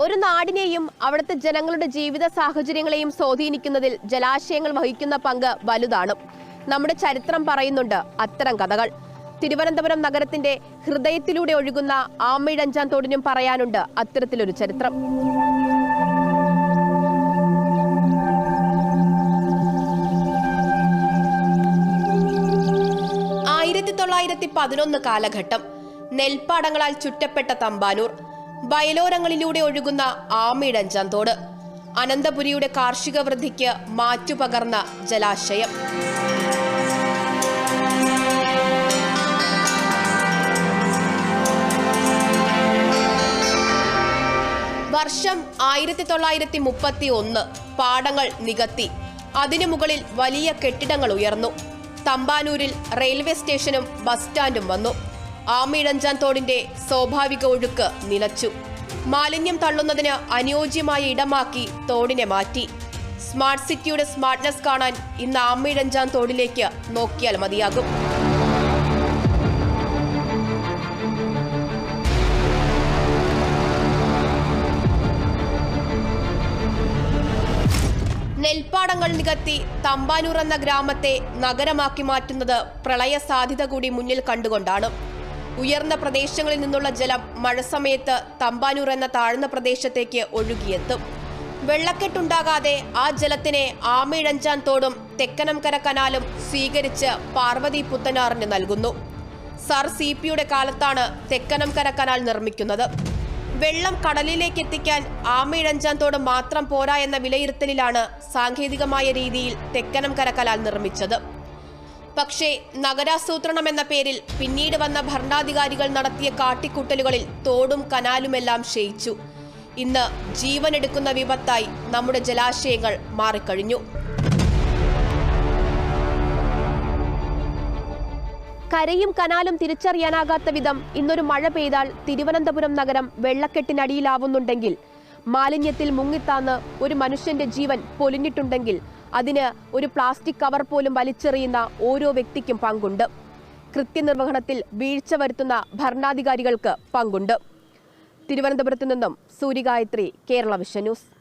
ഒരു നാടിനെയും അവിടുത്തെ ജനങ്ങളുടെ ജീവിത സാഹചര്യങ്ങളെയും സ്വാധീനിക്കുന്നതിൽ ജലാശയങ്ങൾ വഹിക്കുന്ന പങ്ക് വലുതാണ്. നമ്മുടെ ചരിത്രം പറയുന്നുണ്ട് അത്തരം കഥകൾ. തിരുവനന്തപുരം നഗരത്തിന്റെ ഹൃദയത്തിലൂടെ ഒഴുകുന്ന ആമ്മിഴഞ്ചാൻ തോടിനും പറയാനുണ്ട് അത്തരത്തിലൊരു ചരിത്രം. ആയിരത്തി തൊള്ളായിരത്തി പതിനൊന്ന് കാലഘട്ടം നെൽപ്പാടങ്ങളാൽ ചുറ്റപ്പെട്ട തമ്പാനൂർ. വയലോരങ്ങളിലൂടെ ഒഴുകുന്ന ആമിഴഞ്ചാൻ തോട് അനന്തപുരിയുടെ കാർഷിക വൃദ്ധിക്ക് മാറ്റുപകർന്ന ജലാശയം. വർഷം ആയിരത്തി തൊള്ളായിരത്തി മുപ്പത്തി ഒന്ന് പാടങ്ങൾ നികത്തി. അതിനു മുകളിൽ വലിയ കെട്ടിടങ്ങൾ ഉയർന്നു. തമ്പാനൂരിൽ റെയിൽവേ സ്റ്റേഷനും ബസ് സ്റ്റാൻഡും വന്നു. ആമിഴഞ്ചാൻ തോടിന്റെ സ്വാഭാവിക ഒഴുക്ക് നിലച്ചു. മാലിന്യം തള്ളുന്നതിന് അനുയോജ്യമായ ഇടമാക്കി തോടിനെ മാറ്റി. സ്മാർട്ട് സിറ്റിയുടെ സ്മാർട്ട്നെസ് കാണാൻ ഇന്ന് ആമിഴഞ്ചാൻ തോടിലേക്ക് നോക്കിയാൽ മതിയാകും. നെൽപ്പാടങ്ങൾ നികത്തി തമ്പാനൂർ എന്ന ഗ്രാമത്തെ നഗരമാക്കി മാറ്റുന്നത് പ്രളയ സാധ്യത കൂടി മുന്നിൽ കണ്ടുകൊണ്ടാണ്. ഉയർന്ന പ്രദേശങ്ങളിൽ നിന്നുള്ള ജലം മഴ സമയത്ത് തമ്പാനൂർ എന്ന താഴ്ന്ന പ്രദേശത്തേക്ക് ഒഴുകിയെത്തും. വെള്ളക്കെട്ടുണ്ടാകാതെ ആ ജലത്തിനെ ആമയിഴഞ്ചാൻ തോടും തെക്കനംകര കനാലും സ്വീകരിച്ച് പാർവതി പുത്തനാറിന് നൽകുന്നു. സർ സി പിയുടെ കാലത്താണ് തെക്കനംകര കനാൽ നിർമ്മിക്കുന്നത്. വെള്ളം കടലിലേക്ക് എത്തിക്കാൻ ആമയിഴഞ്ചാൻ തോട് മാത്രം പോരാ എന്ന വിലയിരുത്തലിലാണ് സാങ്കേതികമായ രീതിയിൽ തെക്കനംകര കനാൽ നിർമ്മിച്ചത്. പക്ഷേ നഗരാസൂത്രണം എന്ന പേരിൽ പിന്നീട് വന്ന ഭരണാധികാരികൾ നടത്തിയ കാട്ടിക്കൂട്ടലുകളിൽ തോടും കനാലുമെല്ലാം ക്ഷയിച്ചു. ഇന്ന് ജീവനെടുക്കുന്ന വിപത്തായി നമ്മുടെ ജലാശയങ്ങൾ മാറിക്കഴിഞ്ഞു. കരയും കനാലും തിരിച്ചറിയാനാകാത്ത വിധം ഇന്നൊരു മഴ പെയ്താൽ തിരുവനന്തപുരം നഗരം വെള്ളക്കെട്ടിനടിയിലാവുന്നുണ്ടെങ്കിൽ മാലിന്യത്തിൽ മുങ്ങിത്താന്ന് ഒരു മനുഷ്യന്റെ ജീവൻ പൊലിഞ്ഞിട്ടുണ്ടെങ്കിൽ അതിന് ഒരു പ്ലാസ്റ്റിക് കവർ പോലും വലിച്ചെറിയുന്ന ഓരോ വ്യക്തിക്കും പങ്കുണ്ട്. കൃത്യനിർവഹണത്തിൽ വീഴ്ച വരുത്തുന്ന ഭരണാധികാരികൾക്ക് പങ്കുണ്ട്. തിരുവനന്തപുരത്ത് നിന്നും സൂര്യഗായത്രി കേരള വിഷൻ ന്യൂസ്.